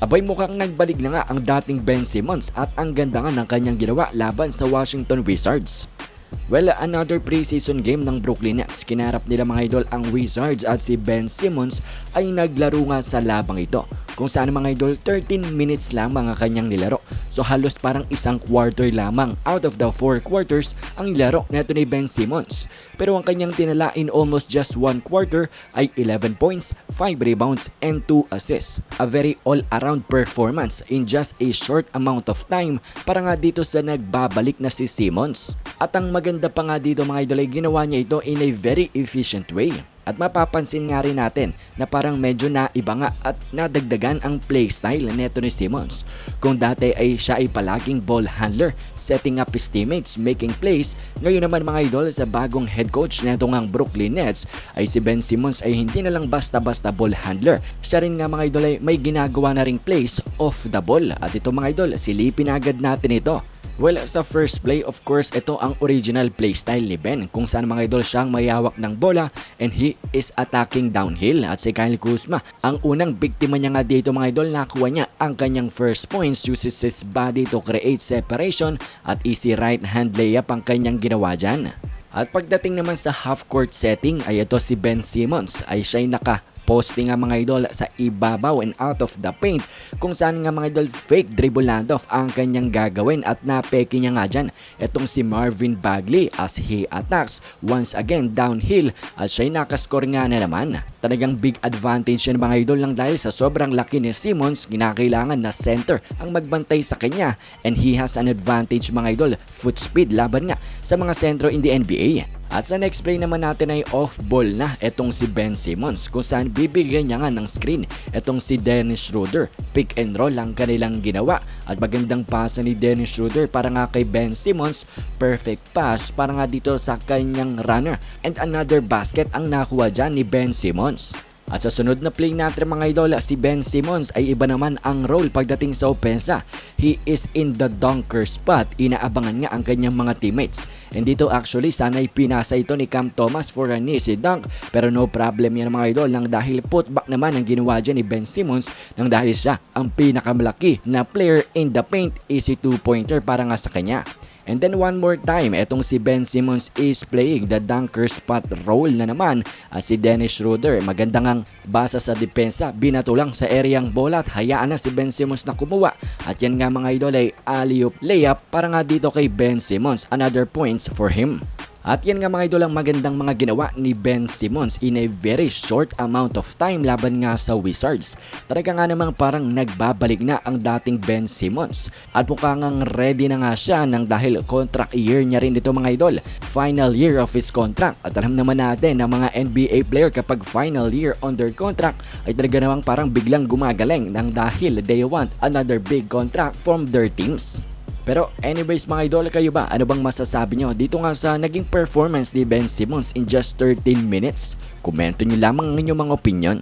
Abay mukhang nagbalik na nga ang dating Ben Simmons at ang ganda nga ng kanyang ginawa laban sa Washington Wizards. Well, another preseason game ng Brooklyn Nets. Kinarap nila mga idol ang Wizards at si Ben Simmons ay naglaro nga sa labang ito. Kung saan mga idol, 13 minutes lang mga kanyang nilaro. So halos parang isang quarter lamang out of the 4 quarters ang nilaro neto ni Ben Simmons. Pero ang kanyang tinala in almost just 1 quarter ay 11 points, 5 rebounds, and 2 assists. A very all-around performance in just a short amount of time para nga dito sa nagbabalik na si Simmons. At ang maganda pa nga dito mga idol ay ginawa niya ito in a very efficient way. At mapapansin nga rin natin na parang medyo naiba nga at nadagdagan ang playstyle neto ni Simmons. Kung dati ay siya ay palaging ball handler, setting up his teammates, making plays, ngayon naman mga idol sa bagong head coach neto ngang Brooklyn Nets ay si Ben Simmons ay hindi na lang basta-basta ball handler. Siya rin nga mga idol ay may ginagawa na ring plays off the ball. At ito mga idol, silipin agad natin ito. Well, sa first play, of course, ito ang original playstyle ni Ben kung saan mga idol siyang mayawak ng bola and he is attacking downhill. At si Kyle Kuzma, ang unang biktima niya nga dito mga idol, nakuha niya ang kanyang first points, uses his body to create separation at easy right hand layup ang kanyang ginawa dyan. At pagdating naman sa half-court setting ay ito si Ben Simmons ay siya'y naka posting nga mga idol sa ibabaw and out of the paint kung saan nga mga idol fake dribble handoff ang kanyang gagawin at napeki niya nga dyan itong si Marvin Bagley as he attacks once again downhill at siya'y nakascore nga na naman. Talagang big advantage yan mga idol lang dahil sa sobrang laki ni Simmons ginakailangan na center ang magbantay sa kanya and he has an advantage mga idol foot speed laban nga sa mga sentro in the NBA. At sa next play naman natin ay off-ball na etong si Ben Simmons kung saan bibigyan niya nga ng screen etong si Dennis Schroeder. Pick and roll ang kanilang ginawa at magandang pasa ni Dennis Schroeder para nga kay Ben Simmons. Perfect pass para nga dito sa kanyang runner and another basket ang nakuha dyan ni Ben Simmons. At sa sunod na play natin mga idol, si Ben Simmons ay iba naman ang role pagdating sa opensa. He is in the dunker spot. Inaabangan nga ang kanyang mga teammates. And dito actually sana'y pinasa ito ni Cam Thomas for an easy dunk. Pero no problem yan mga idol nang dahil putback naman ang ginawa dyan ni Ben Simmons nang dahil siya ang pinakamalaki na player in the paint. Easy two-pointer para nga sa kanya. And then one more time, etong si Ben Simmons is playing the dunker spot role na naman as si Dennis Schroeder. Maganda ngang basa sa depensa, binato lang sa areang bola at hayaan na si Ben Simmons na kumuha. At yan nga mga idol ay alley-oop layup para nga dito kay Ben Simmons. Another points for him. At yan nga mga idol ang magandang mga ginawa ni Ben Simmons in a very short amount of time laban nga sa Wizards. Talaga nga namang parang nagbabalik na ang dating Ben Simmons. At mukhang ang ready na nga siya nang dahil contract year niya rin dito mga idol. Final year of his contract. At alam naman natin na mga NBA player kapag final year on their contract ay talaga namang parang biglang gumagaling nang dahil they want another big contract from their teams. Pero anyways mga idol, kayo ba? Ano bang masasabi nyo dito nga sa naging performance ni Ben Simmons in just 13 minutes? Komento nyo lamang ang inyong mga opinion.